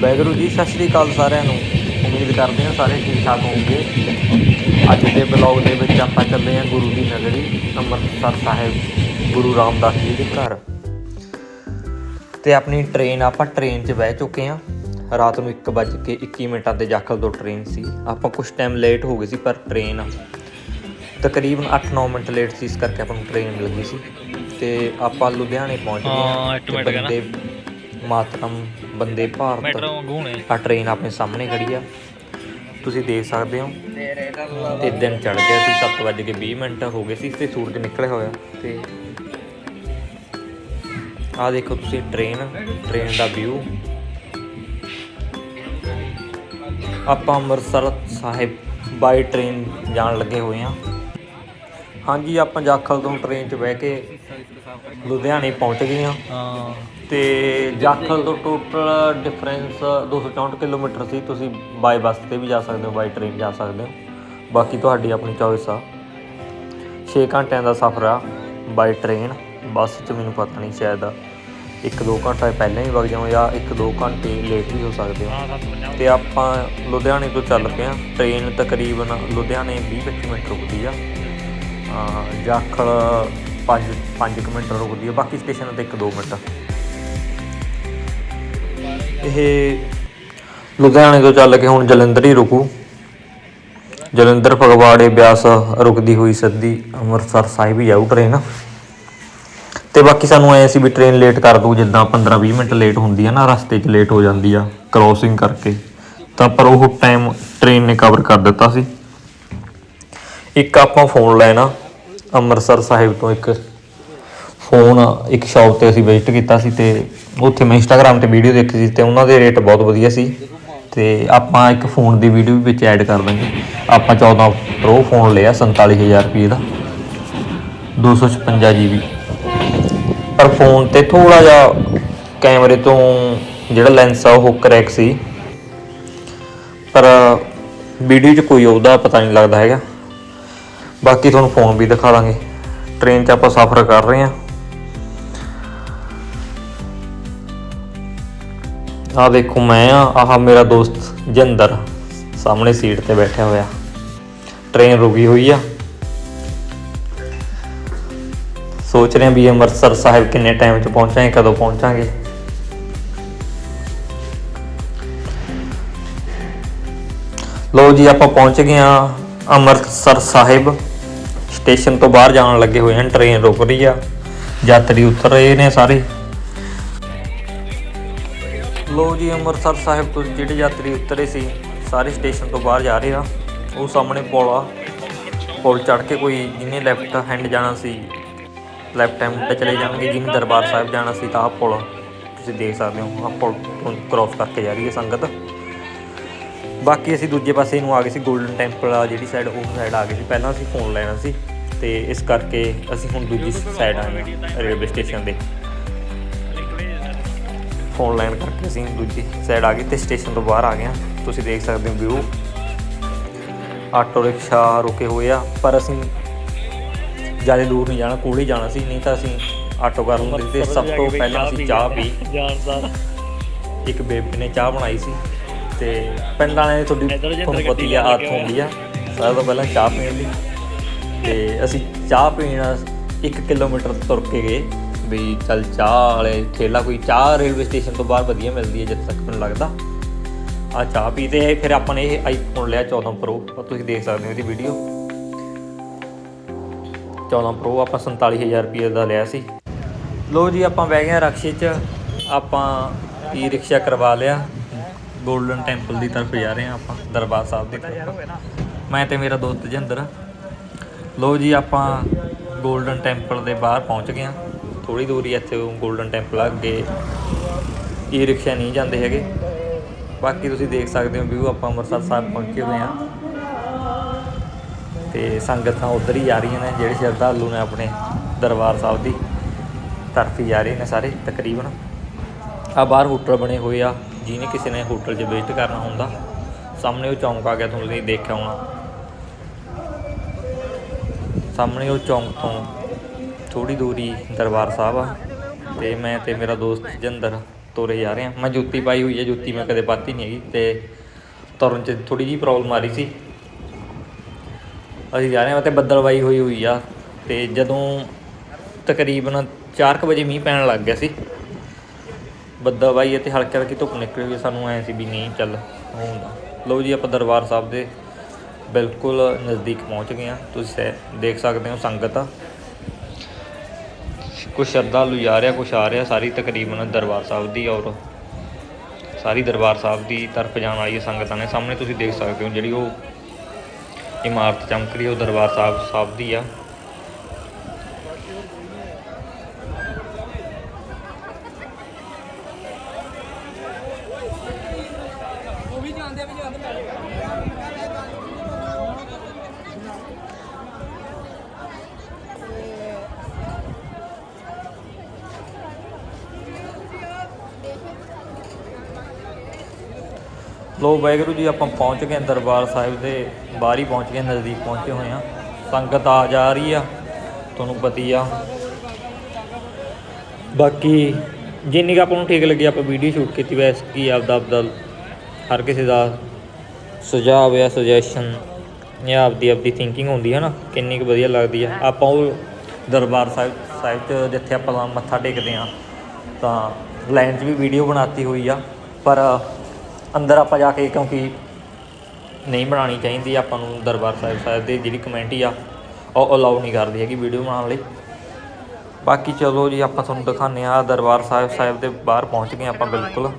ਵਾਹਿਗੁਰੂ ਜੀ ਸਤਿ ਸ਼੍ਰੀ ਅਕਾਲ ਸਾਰਿਆਂ ਨੂੰ। ਉਮੀਦ ਕਰਦੇ ਹਾਂ ਸਾਰੇ ਠੀਕ ਠਾਕ ਹੋਵੋਗੇ। ਅੱਜ ਦੇ ਬਲੌਗ ਦੇ ਵਿੱਚ ਆਪਾਂ ਚੱਲੇ ਹਾਂ ਗੁਰੂ ਦੀ ਨਗਰੀ ਅੰਮ੍ਰਿਤਸਰ ਸਾਹਿਬ ਗੁਰੂ ਰਾਮਦਾਸ ਜੀ ਦੇ ਘਰ। ਤੇ ਆਪਣੀ ਟ੍ਰੇਨ ਆਪਾਂ ਟ੍ਰੇਨ 'ਚ ਬਹਿ ਚੁੱਕੇ ਹਾਂ। ਰਾਤ ਨੂੰ 1:21 ਮਿੰਟਾਂ ਤੇ ਜਾਖਲ ਤੋਂ ਟ੍ਰੇਨ ਸੀ। ਆਪਾਂ ਕੁਝ ਟਾਈਮ ਲੇਟ ਹੋ ਗਏ ਸੀ ਪਰ ਟ੍ਰੇਨ ਤਕਰੀਬਨ 8-9 ਮਿੰਟ ਲੇਟ ਸੀ ਇਸ ਕਰਕੇ ਆਪਾਂ ਨੂੰ ਟ੍ਰੇਨ ਮਿਲ ਗਈ ਸੀ। ਤੇ ਆਪਾਂ ਲੁਧਿਆਣੇ ਪਹੁੰਚ ਗਏ ਹਾਂ, ਤੇ ਇੱਕ ਮਿੰਟ ਕਹਿਣਾ। ਬੰਦੇ ਮਾਤਰਮ ਬੰਦੇ ਭਾਰਤ ਮੈਟਰੋ ਨੇ ਆ ਟ੍ਰੇਨ ਆਪਣੇ ਸਾਹਮਣੇ ਖੜੀ ਆ। ਤੁਸੀਂ ਦੇਖ ਸਕਦੇ ਹੋ। ਤੇ ਦਿਨ ਚੜ ਗਿਆ ਸੀ 7:20 ਮਿੰਟ ਹੋ ਗਏ ਸੀ ਤੇ ਸੂਰਜ ਨਿਕਲਿਆ ਹੋਇਆ। ਤੇ ਆ ਦੇਖੋ ਤੁਸੀਂ ਟ੍ਰੇਨ ਟ੍ਰੇਨ ਦਾ ਵਿਊ ਆਪਾਂ ਅੰਮ੍ਰਿਤਸਰ ਸਾਹਿਬ ਬਾਈ ਟ੍ਰੇਨ ਜਾਣ ਲੱਗੇ ਹੋਏ ਆ ਹਾਂਜੀ ਆਪਾਂ ਜਾਖਲ ਤੋਂ ਟ੍ਰੇਨ 'ਚ ਬਹਿ ਕੇ ਲੁਧਿਆਣੇ ਪਹੁੰਚ ਗਏ ਆ ਹਾਂ। ਤੇ ਜਾਖਲ ਤੋਂ ਟੋਟਲ ਡਿਫਰੈਂਸ 264 ਕਿਲੋਮੀਟਰ ਸੀ। ਤੁਸੀਂ ਬਾਈ ਬੱਸ ਤੇ ਵੀ ਜਾ ਸਕਦੇ ਹੋ ਬਾਈ ਟ੍ਰੇਨ ਜਾ ਸਕਦੇ ਹੋ। ਬਾਕੀ ਤੁਹਾਡੀ ਆਪਣੀ ਚੋਇਸ ਆ। 6 ਘੰਟਿਆਂ ਦਾ ਸਫ਼ਰ ਆ ਬਾਈ ਟ੍ਰੇਨ, ਬੱਸ 'ਚ ਮੈਨੂੰ ਪਤਾ ਨਹੀਂ ਸ਼ਾਇਦ 1-2 ਘੰਟਾ ਪਹਿਲਾਂ ਹੀ ਵਗ ਜਾਓ ਜਾਂ 1-2 ਘੰਟੇ ਲੇਟ ਵੀ ਹੋ ਸਕਦੇ ਹੋ ਹਾਂ 750 ਤੇ ਆਪਾਂ ਲੁਧਿਆਣੇ ਤੋਂ ਚੱਲ ਪਏ ਆ। ਟ੍ਰੇਨ ਤਕਰੀਬਨ ਲੁਧਿਆਣੇ 20-25 ਮਿੰਟ ਰੁਕਦੀ ਆ। ਅਹ ਜਾਖਲ 5 5 ਮਿੰਟ ਰੁਕਦੀ ਆ। ਬਾਕੀ ਸਟੇਸ਼ਨ ਤੇ 1-2 ਮਿੰਟ। ਇਹ ਲੁਧਿਆਣੇ ਤੋਂ ਚੱਲ ਕੇ ਹੁਣ ਜਲੰਧਰ ਹੀ ਰੁਕੂ। ਜਲੰਧਰ, ਫਗਵਾੜੇ, ਬਿਆਸ ਰੁਕਦੀ ਹੋਈ ਸਿੱਧੀ ਅੰਮ੍ਰਿਤਸਰ ਸਾਹਿਬ ਹੀ ਜਾਊ ਟ੍ਰੇਨ ਤੇ ਬਾਕੀ ਸਾਨੂੰ ਐ ਸੀ ਵੀ ਟ੍ਰੇਨ ਲੇਟ ਕਰ ਦੂ ਜਿੱਦਾਂ 15-20 ਮਿੰਟ ਲੇਟ ਹੁੰਦੀ ਆ ਨਾ, ਰਸਤੇ 'ਚ ਲੇਟ ਹੋ ਜਾਂਦੀ ਆ ਕ੍ਰੋਸਿੰਗ ਕਰਕੇ। ਤਾਂ ਪਰ ਉਹ ਟਾਈਮ ਟ੍ਰੇਨ ਨੇ ਕਵਰ ਕਰ ਦਿੱਤਾ ਸੀ। ਇੱਕ ਆਪਾਂ ਫੋਨ ਲੈਣਾ ਅੰਮ੍ਰਿਤਸਰ ਸਾਹਿਬ ਤੋਂ ਇੱਕ ਫੋਨ ਇੱਕ ਸ਼ਾਪ ਤੇ ਅਸੀਂ ਵਿਜ਼ਿਟ ਕੀਤਾ ਸੀ ਤੇ ਉੱਥੇ ਮੈਂ ਇੰਸਟਾਗ੍ਰam ਤੇ ਵੀਡੀਓ ਦੇਖੀ ਸੀ ਤੇ ਉਹਨਾਂ ਦੇ ਰੇਟ ਬਹੁਤ ਵਧੀਆ ਸੀ ਤੇ ਆਪਾਂ ਇੱਕ ਫੋਨ ਦੀ ਵੀਡੀਓ ਵੀ ਵਿੱਚ ਐਡ ਕਰ ਦਾਂਗੇ ਆਪਾਂ 14 ਪ੍ਰੋ ਫੋਨ ਲਿਆ 47000 ਰੁਪਏ ਦਾ। 256 GB ਪਰ ਫੋਨ ਤੇ ਥੋੜਾ ਜਿਹਾ ਕੈਮਰੇ ਤੋਂ ਜਿਹੜਾ ਲੈਂਸ ਆ, ਉਹ ਕਰੈਕ ਸੀ। ਪਰ ਵੀਡੀਓ 'ਚ ਕੋਈ ਉਹਦਾ ਪਤਾ ਨਹੀਂ ਲੱਗਦਾ ਹੈਗਾ। ਬਾਕੀ ਤੁਹਾਨੂੰ ਫੋਨ ਵੀ ਦਿਖਾ ਦਾਂਗੇ। ਟ੍ਰੇਨ 'ਚ ਆਪਾਂ ਸਫ਼ਰ ਕਰ ਰਹੇ ਹਾਂ। ਆਹ ਦੇਖੋ ਮੈਂ ਆ, ਆਹ ਮੇਰਾ ਦੋਸਤ ਜਿੰਦਰ ਸਾਹਮਣੇ ਸੀਟ ਤੇ ਬੈਠਿਆ ਹੋਇਆ। ਟ੍ਰੇਨ ਰੁਕੀ ਹੋਈ ਆ। ਸੋਚ ਰਹੇ ਹਾਂ ਵੀ ਅੰਮ੍ਰਿਤਸਰ ਸਾਹਿਬ ਕਿੰਨੇ ਟਾਈਮ 'ਚ ਪਹੁੰਚਾਂਗੇ, ਕਦੋਂ ਪਹੁੰਚਾਂਗੇ। ਲੋ ਜੀ, ਆਪਾਂ ਪਹੁੰਚ ਗਏ ਆ ਅੰਮ੍ਰਿਤਸਰ ਸਾਹਿਬ। ਸਟੇਸ਼ਨ ਤੋਂ ਬਾਹਰ ਜਾਣ ਲੱਗੇ ਹੋਏ ਹਨ ਟ੍ਰੇਨ ਰੁਕ ਰਹੀ ਆ। ਯਾਤਰੀ ਉਤਰ ਰਹੇ ਨੇ ਸਾਰੇ। ਲੋ ਜੀ, ਅੰਮ੍ਰਿਤਸਰ ਸਾਹਿਬ ਤੋਂ ਜਿਹੜੇ ਯਾਤਰੀ ਉਤਰੇ ਸੀ, ਸਾਰੇ ਸਟੇਸ਼ਨ ਤੋਂ ਬਾਹਰ ਜਾ ਰਹੇ ਆ। ਉਹ ਸਾਹਮਣੇ ਪੁਲ ਆ ਪੁਲ ਚੜ ਕੇ ਕੋਈ ਜਿਹਨੇ ਲੈਫਟ ਹੈਂਡ ਜਾਣਾ ਸੀ ਲੈਫਟ ਹੈਂਡ ਤੇ ਚਲੇ ਜਾਣਗੇ, ਜਿਹਨੇ ਦਰਬਾਰ ਸਾਹਿਬ ਜਾਣਾ ਸੀ ਤਾਂ ਆਹ ਪੁਲ, ਤੁਸੀਂ ਦੇਖ ਸਕਦੇ ਹੋ, ਆਹ ਪੁਲ ਕ੍ਰੋਸ ਕਰਕੇ ਜਾ ਰਹੀ ਹੈ ਸੰਗਤ। ਬਾਕੀ ਅਸੀਂ ਦੂਜੇ ਪਾਸੇ ਨੂੰ ਆ ਗਏ ਸੀ 골ਡਨ ਟੈਂਪਲ ਆ ਜਿਹੜੀ ਸਾਈਡ ਉਹ ਸਾਈਡ ਆ ਗਏ ਸੀ, ਪਹਿਲਾਂ ਅਸੀਂ ਫੋਨ ਲੈਣਾ ਸੀ ਤੇ ਇਸ ਕਰਕੇ ਅਸੀਂ ਹੁਣ ਦੂਜੀ ਸਾਈਡ ਆਏ ਹਾਂ ਰੇਲਵੇ ਸਟੇਸ਼ਨ ਦੇ। ਫੋਨ ਲੈਣ ਕਰਕੇ ਅਸੀਂ ਦੂਜੀ ਸਾਈਡ ਆ ਗਏ ਤੇ ਸਟੇਸ਼ਨ ਤੋਂ ਬਾਹਰ ਆ ਗਏ ਹਾਂ। ਤੁਸੀਂ ਦੇਖ ਸਕਦੇ ਹੋ ਵਿਊ ਆਟੋ ਰਿਕਸ਼ਾ ਰੁਕੇ ਹੋਏ ਆ ਪਰ ਅਸੀਂ ਜ਼ਿਆਦਾ ਦੂਰ ਨਹੀਂ ਜਾਣਾ ਕੋਲ ਹੀ ਜਾਣਾ ਸੀ ਨਹੀਂ ਤਾਂ ਅਸੀਂ ਆਟੋ ਕਰ ਲੈਂਦੇ ਤੇ ਸਭ ਤੋਂ ਪਹਿਲਾਂ ਅਸੀਂ ਚਾਹ ਪੀ। ਇੱਕ ਬੇਬੀ ਨੇ ਚਾਹ ਬਣਾਈ ਸੀ ਤੇ ਪਿੰਡਾਂ ਵਾਲੇ ਦੀ ਤੁਹਾਡੀ ਤੁਹਾਨੂੰ ਪਤਾ ਆ ਆਦਤ ਹੁੰਦੀ ਆ। ਸਾਰਿਆਂ ਤੋਂ ਪਹਿਲਾਂ ਚਾਹ ਪੀਣ ਦੀ ਤੇ ਅਸੀਂ ਚਾਹ ਪੀਣ 1 ਕਿਲੋਮੀਟਰ ਤੁਰ ਕੇ ਗਏ। ਵੀ ਚੱਲ ਚਾਹ ਵਾਲੇ ਠੇਲਾ ਕੋਈ ਚਾਹ ਰੇਲਵੇ ਸਟੇਸ਼ਨ ਤੋਂ ਬਾਹਰ ਵਧੀਆ ਮਿਲਦੀ ਹੈ ਜਿੱਥੇ ਤੱਕ ਮੈਨੂੰ ਲੱਗਦਾ। ਆ ਚਾਹ ਪੀਤੇ ਫਿਰ ਆਪਾਂ ਨੇ ਇਹ ਆਈਫੋਨ ਲਿਆ 14 ਪ੍ਰੋ ਤੁਸੀਂ ਦੇਖ ਸਕਦੇ ਹੋ ਇਹਦੀ ਵੀਡੀਓ 14 ਪ੍ਰੋ ਆਪਾਂ 47000 ਰੁਪਏ ਦਾ ਲਿਆ ਸੀ। ਲੋ ਜੀ, ਆਪਾਂ ਬਹਿ ਗਏ ਰਕਸ਼ੇ 'ਚ। ਆਪਾਂ ਈ ਰਿਕਸ਼ਾ ਕਰਵਾ ਲਿਆ। ਗੋਲਡਨ ਟੈਂਪਲ ਦੀ ਤਰਫ ਜਾ ਰਹੇ ਹਾਂ ਆਪਾਂ, ਦਰਬਾਰ ਸਾਹਿਬ ਦੀ ਤਰਫ। ਮੈਂ ਤੇ ਮੇਰਾ ਦੋਸਤ ਜਿੰਦਰ ਲੋ ਜੀ, ਆਪਾਂ ਗੋਲਡਨ ਟੈਂਪਲ ਦੇ ਬਾਹਰ ਪਹੁੰਚ ਗਏ ਹਾਂ। ਥੋੜੀ ਦੂਰੀ ਇੱਥੇ 골ਡਨ ਟੈਂਪਲ ਆ ਅੱਗੇ। ਈ ਰਿਕਸ਼ਾ ਨਹੀਂ ਜਾਂਦੇ ਹੈਗੇ। ਬਾਕੀ ਤੁਸੀਂ ਦੇਖ ਸਕਦੇ ਹੋ ਵਿਊ, ਆਪਾਂ ਅੰਮ੍ਰਿਤਸਰ ਸਾਹਿਬ ਪਹੁੰਚੇ ਹੋਏ ਹਾਂ। ਤੇ ਸੰਗਤਾਂ ਉਧਰ ਹੀ ਜਾ ਰਹੀਆਂ ਨੇ, ਜਿਹੜੇ ਸ਼ਰਧਾਲੂ ਨੇ ਆਪਣੇ ਦਰਬਾਰ ਸਾਹਿਬ ਦੀ। ਤਰਫ ਹੀ ਜਾ ਰਹੇ ਨੇ ਸਾਰੇ, ਤਕਰੀਬਨ। ਆ ਬਾਹਰ ਹੋਟਲ ਬਣੇ ਹੋਏ ਆ, ਜਿਹਨੇ ਕਿਸੇ ਨੇ ਹੋਟਲ 'ਚ ਵਿਜ਼ਿਟ ਕਰਨਾ ਹੁੰਦਾ। ਸਾਹਮਣੇ ਉਹ ਚੌਂਕ ਆ ਗਿਆ, ਤੁਹਾਨੂੰ ਤੁਸੀਂ ਦੇਖਿਆ ਹੋਣਾ ਸਾਹਮਣੇ ਉਹ ਚੌਂਕ ਤੋਂ ਥੋੜੀ ਦੂਰੀ ਦਰਬਾਰ ਸਾਹਿਬ ਆ ਤੇ ਮੈਂ ਤੇ ਮੇਰਾ ਦੋਸਤ ਜਿੰਦਰ ਤੋਰੇ ਜਾ ਰਹੇ ਹਾਂ। ਮੈਂ ਜੁੱਤੀ ਪਾਈ ਹੋਈ ਹੈ, ਜੁੱਤੀ ਮੈਂ ਕਦੇ ਪਾਤੀ ਨਹੀਂ ਹੈਗੀ ਤੇ ਤੁਰਨ ਚ ਥੋੜੀ ਜਿਹੀ ਪ੍ਰੋਬਲਮ ਆ ਰਹੀ ਸੀ। ਅਸੀਂ ਜਾ ਰਹੇ ਹਾਂ ਤੇ ਬੱਦਲਵਾਈ ਹੋਈ ਹੋਈ ਆ ਤੇ ਜਦੋਂ ਤਕਰੀਬਨ 4:00 ਵਜੇ ਮੀਂਹ ਪੈਣ ਲੱਗ ਗਿਆ ਸੀ। ਬੱਦਲਵਾਈ ਅਤੇ ਹਲਕੀ ਹਲਕੀ ਧੁੱਪ ਨਿਕਲੀ ਹੋਈ ਸਾਨੂੰ ਐ ਸੀ ਵੀ ਨਹੀਂ ਚੱਲ ਹੁੰਦਾ ਲਓ ਜੀ, ਆਪਾਂ ਦਰਬਾਰ ਸਾਹਿਬ ਦੇ ਬਿਲਕੁਲ ਨਜ਼ਦੀਕ ਪਹੁੰਚ ਗਏ ਆ ਤੁਸੀਂ ਦੇਖ ਸਕਦੇ ਹੋ ਸੰਗਤ ਆ। ਕੁਛ ਸ਼ਰਧਾਲੂ ਜਾ ਰਿਹਾ, ਕੁਛ ਆ ਰਿਹਾ, ਸਾਰੀ ਤਕਰੀਬਨ ਦਰਬਾਰ ਸਾਹਿਬ ਦੀ ਔਰ ਸਾਰੀ ਦਰਬਾਰ ਸਾਹਿਬ ਦੀ ਤਰਫ ਜਾਣ ਵਾਲੀ ਸੰਗਤਾਂ ਨੇ। ਸਾਹਮਣੇ ਤੁਸੀਂ ਦੇਖ ਸਕਦੇ ਹੋ ਜਿਹੜੀ ਉਹ ਇਮਾਰਤ ਚਮਕ ਰਹੀ ਉਹ ਦਰਬਾਰ ਸਾਹਿਬ ਸਾਹਿਬ ਦੀ ਆ। ਲੋ ਵਾਹਿਗੁਰੂ ਜੀ, ਆਪਾਂ ਪਹੁੰਚ ਗਏ ਦਰਬਾਰ ਸਾਹਿਬ ਦੇ ਬਾਹਰ ਹੀ ਪਹੁੰਚ ਗਏ ਨਜ਼ਦੀਕ ਪਹੁੰਚੇ ਹੋਏ ਆ ਸੰਗਤ ਆ ਜਾ ਰਹੀ ਆ, ਤੁਹਾਨੂੰ ਪਤੀ ਆ। ਬਾਕੀ ਜਿੰਨੀ ਕੁ ਆਪਾਂ ਨੂੰ ਠੀਕ ਲੱਗੀ, ਆਪਾਂ ਵੀਡੀਓ ਸ਼ੂਟ ਕੀਤੀ, ਵੈਸ ਕੀ ਆਪਦਾ ਆਪਦਾ ਹਰ ਕਿਸੇ ਦਾ ਸੁਝਾਅ ਜਾਂ ਸੁਜੈਸ਼ਨ ਜਾਂ ਆਪਦੀ ਆਪਦੀ ਥਿੰਕਿੰਗ ਹੁੰਦੀ ਹੈ ਨਾ, ਕਿੰਨੀ ਕੁ ਵਧੀਆ ਲੱਗਦੀ ਆ। ਆਪਾਂ ਉਹ ਦਰਬਾਰ ਸਾਹਿਬ ਸਾਹਿਬ 'ਚ ਜਿੱਥੇ ਆਪਾਂ ਮੱਥਾ ਟੇਕਦੇ ਆ ਤਾਂ ਲਾਈਨ 'ਚ ਵੀ ਵੀਡੀਓ ਬਣਾਤੀ ਹੋਈ ਆ, ਪਰ ਅੰਦਰ ਆਪਾਂ ਜਾ ਕੇ ਕਿਉਂਕਿ ਨਹੀਂ ਬਣਾਉਣੀ ਚਾਹੀਦੀ ਆਪਾਂ ਨੂੰ ਦਰਬਾਰ ਸਾਹਿਬ ਸਾਹਿਬ ਦੀ ਜਿਹੜੀ ਕਮੈਂਟੀ ਆ ਉਹ ਅਲਾਉ ਨਹੀਂ ਕਰਦੀ ਹੈਗੀ ਵੀਡੀਓ ਬਣਾਉਣ ਲਈ। ਬਾਕੀ ਚਲੋ ਜੀ ਆਪਾਂ ਤੁਹਾਨੂੰ ਦਿਖਾਉਂਦੇ ਆ ਦਰਬਾਰ ਸਾਹਿਬ ਸਾਹਿਬ ਦੇ ਬਾਹਰ ਪਹੁੰਚ ਗਏ ਆਪਾਂ ਬਿਲਕੁਲ।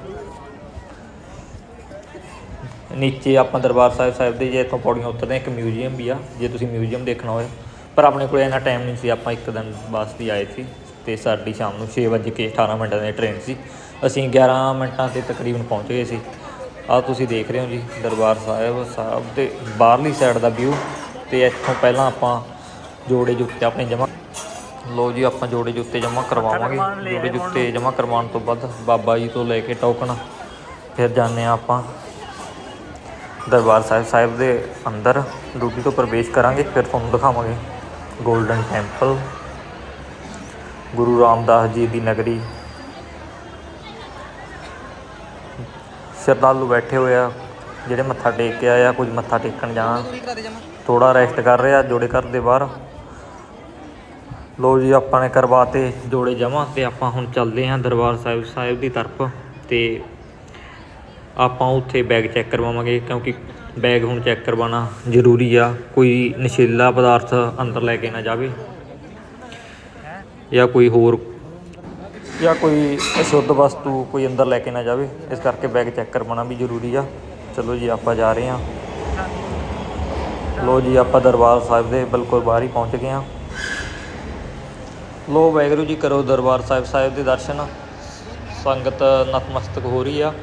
ਨੀਚੇ ਆਪਾਂ ਦਰਬਾਰ ਸਾਹਿਬ ਸਾਹਿਬ ਦੇ ਜੇ ਇੱਥੋਂ ਪੌੜੀਆਂ ਉਤਰਦੇ ਹਾਂ, ਇੱਕ ਮਿਊਜ਼ੀਅਮ ਵੀ ਆ ਜੇ ਤੁਸੀਂ ਮਿਊਜ਼ੀਅਮ ਦੇਖਣਾ ਹੋਵੇ। ਪਰ ਆਪਣੇ ਕੋਲ ਇੰਨਾ ਟਾਈਮ ਨਹੀਂ ਸੀ ਆਪਾਂ ਇੱਕ ਦਿਨ ਵਾਸਤੇ ਹੀ ਆਏ ਸੀ ਤੇ ਸਾਡੀ ਸ਼ਾਮ ਨੂੰ 6:18 ਮਿੰਟਾਂ ਦੀ ਟ੍ਰੇਨ ਸੀ। ਅਸੀਂ 11 ਮਿੰਟਾਂ ਤੇ ਤਕਰੀਬਨ ਪਹੁੰਚ ਗਏ ਸੀ। ਆਹ ਤੁਸੀਂ ਦੇਖ ਰਹੇ ਹੋ ਜੀ ਦਰਬਾਰ ਸਾਹਿਬ ਸਾਹਿਬ ਦੇ ਬਾਹਰਲੀ ਸਾਈਡ ਦਾ ਵਿਊ ਤੇ ਇੱਥੋਂ ਪਹਿਲਾਂ ਆਪਾਂ ਜੋੜੇ ਜੁੱਤੇ ਆਪਣੇ ਜਮਾ ਲੋ ਜੀ ਆਪਾਂ ਜੋੜੇ ਜੁੱਤੇ ਜਮਾ ਕਰਵਾਵਾਂਗੇ। ਜੋੜੇ ਜੁੱਤੇ ਜਮਾ ਕਰਵਾਉਣ ਤੋਂ ਬਾਅਦ ਬਾਬਾ ਜੀ ਤੋਂ ਲੈ ਕੇ ਟੋਕਨ ਫਿਰ ਜਾਂਦੇ ਆ ਆਪਾਂ ਦਰਬਾਰ ਸਾਹਿਬ। ਸਾਹਿਬ ਦੇ ਅੰਦਰ ਡਿਊਟੀ ਤੋਂ ਪ੍ਰਵੇਸ਼ ਕਰਾਂਗੇ ਫਿਰ ਤੁਹਾਨੂੰ ਦਿਖਾਵਾਂਗੇ 골ਡਨ ਟੈਂਪਲ ਗੁਰੂ ਰਾਮਦਾਸ ਜੀ ਦੀ ਨਗਰੀ। ਸ਼ਰਧਾਲੂ ਬੈਠੇ ਹੋਏ ਆ, ਜਿਹੜੇ ਮੱਥਾ ਟੇਕ ਕੇ ਆਏ ਆ, ਕੁਝ ਮੱਥਾ ਟੇਕਣ ਜਾਣ। ਥੋੜਾ ਰੈਸਟ ਕਰ ਰਹੇ ਆ, ਜੋੜੇ ਘਰ ਦੇ ਬਾਹਰ। ਲੋ ਜੀ, ਆਪਾਂ ਨੇ ਕਰਵਾਤੇ ਜੋੜੇ ਜਮਾ ਤੇ ਆਪਾਂ ਹੁਣ ਚੱਲਦੇ ਹਾਂ ਦਰਬਾਰ ਸਾਹਿਬ ਸਾਹਿਬ ਦੀ ਤਰਫ। ਤੇ ਆਪਾਂ ਉੱਥੇ ਬੈਗ ਚੈੱਕ ਕਰਵਾਵਾਂਗੇ, ਕਿਉਂਕਿ ਬੈਗ ਹੁਣ ਚੈੱਕ ਕਰਵਾਉਣਾ ਜ਼ਰੂਰੀ ਆ। ਕੋਈ ਨਸ਼ੀਲਾ ਪਦਾਰਥ ਅੰਦਰ ਲੈ ਕੇ ਨਾ ਜਾਵੇ, ਜਾਂ ਕੋਈ ਹੋਰ ਜਾਂ ਕੋਈ ਅਸ਼ੁੱਧ ਵਸਤੂ ਕੋਈ ਅੰਦਰ ਲੈ ਕੇ ਨਾ ਜਾਵੇ, ਇਸ ਕਰਕੇ ਬੈਗ ਚੈੱਕ ਕਰਵਾਉਣਾ ਵੀ ਜ਼ਰੂਰੀ ਆ। ਚਲੋ ਜੀ, ਆਪਾਂ ਜਾ ਰਹੇ ਹਾਂ। ਲੋ ਜੀ, ਆਪਾਂ ਦਰਬਾਰ ਸਾਹਿਬ ਦੇ ਬਿਲਕੁਲ ਬਾਹਰ ਹੀ ਪਹੁੰਚ ਗਏ ਹਾਂ। ਲੋ ਵਾਹਿਗੁਰੂ ਜੀ, ਕਰੋ ਦਰਬਾਰ ਸਾਹਿਬ ਸਾਹਿਬ ਦੇ ਦਰਸ਼ਨ। ਸੰਗਤ ਨਤਮਸਤਕ ਹੋ ਰਹੀ ਆ।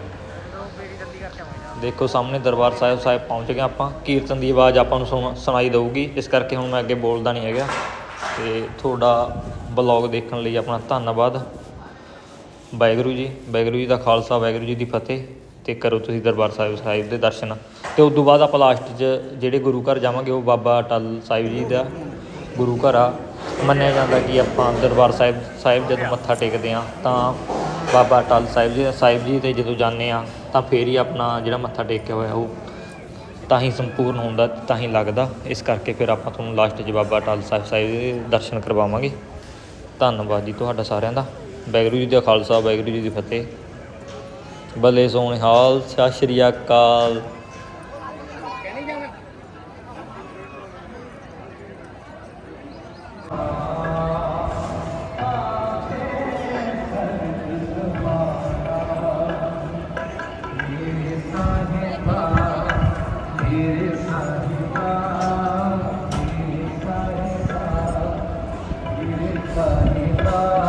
ਦੇਖੋ, ਸਾਹਮਣੇ ਦਰਬਾਰ ਸਾਹਿਬ ਸਾਹਿਬ ਪਹੁੰਚ ਗਏ ਆਪਾਂ। ਕੀਰਤਨ ਦੀ ਆਵਾਜ਼ ਆਪਾਂ ਨੂੰ ਸੁਣ- ਸੁਣਾਈ ਦੇਊਗੀ। ਇਸ ਕਰਕੇ ਹੁਣ ਮੈਂ ਅੱਗੇ ਬੋਲਦਾ ਨਹੀਂ ਹੈਗਾ। ਤੇ ਤੁਹਾਡਾ ਬਲੌਗ ਦੇਖਣ ਲਈ ਆਪਣਾ ਧੰਨਵਾਦ। ਵਾਹਿਗੁਰੂ ਜੀ ਵਾਹਿਗੁਰੂ ਜੀ ਦਾ ਖਾਲਸਾ, ਵਾਹਿਗੁਰੂ ਜੀ ਦੀ ਫਤਿਹ ਤੇ ਕਰੋ ਤੁਸੀਂ ਦਰਬਾਰ ਸਾਹਿਬ ਸਾਹਿਬ ਦੇ ਦਰਸ਼ਨ। ਤੇ ਉਸ ਤੋਂ ਬਾਅਦ ਆਪਾਂ ਲਾਸਟ 'ਚ ਜਿਹੜੇ ਗੁਰੂ ਘਰ ਜਾਵਾਂਗੇ, ਉਹ ਬਾਬਾ ਅਟਲ ਸਾਹਿਬ ਜੀ ਦਾ ਗੁਰੂ ਘਰ ਆ। ਮੰਨਿਆ ਜਾਂਦਾ ਕਿ ਆਪਾਂ ਦਰਬਾਰ ਸਾਹਿਬ ਸਾਹਿਬ ਜਦੋਂ ਮੱਥਾ ਟੇਕਦੇ ਆ ਤਾਂ ਬਾਬਾ ਅਟਲ ਸਾਹਿਬ ਜੀ ਸਾਹਿਬ ਜੀ ਤੇ ਜਦੋਂ ਜਾਂਦੇ ਆ ਤਾਂ ਫੇਰ ਹੀ ਆਪਣਾ ਜਿਹੜਾ ਮੱਥਾ ਟੇਕਿਆ ਹੋਇਆ, ਉਹ ਤਾਂ ਹੀ ਸੰਪੂਰਨ ਹੁੰਦਾ, ਤਾਂ ਹੀ ਲੱਗਦਾ। ਇਸ ਕਰਕੇ ਫਿਰ ਆਪਾਂ ਤੁਹਾਨੂੰ ਲਾਸਟ 'ਚ ਬਾਬਾ ਅਟਲ ਸਾਹਿਬ ਸਾਹਿਬ ਦੇ ਦਰਸ਼ਨ ਕਰਵਾਵਾਂਗੇ। ਧੰਨਵਾਦ ਜੀ ਤੁਹਾਡਾ ਸਾਰਿਆਂ ਦਾ। ਵਾਹਿਗੁਰੂ ਜੀ ਦਾ ਖਾਲਸਾ, ਵਾਹਿਗੁਰੂ ਜੀ ਦੀ ਫਤਿਹ ਬੱਲੇ ਸੋਹਣੇ ਹਾਲ, ਸਤਿ ਸ਼੍ਰੀ ਅਕਾਲ Bye.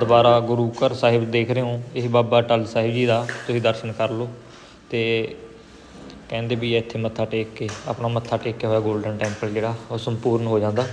ਦੁਬਾਰਾ ਗੁਰੂ ਘਰ ਸਾਹਿਬ ਦੇਖ ਰਹੇ ਹੋ, ਇਹ ਬਾਬਾ ਟੱਲ ਸਾਹਿਬ ਜੀ ਦਾ, ਤੁਸੀਂ ਦਰਸ਼ਨ ਕਰ ਲਓ। ਤੇ ਕਹਿੰਦੇ ਵੀ ਇੱਥੇ ਮੱਥਾ ਟੇਕ ਕੇ, ਆਪਣਾ ਮੱਥਾ ਟੇਕਿਆ ਹੋਇਆ ਗੋਲਡਨ ਟੈਂਪਲ ਜਿਹੜਾ, ਉਹ ਸੰਪੂਰਨ ਹੋ ਜਾਂਦਾ।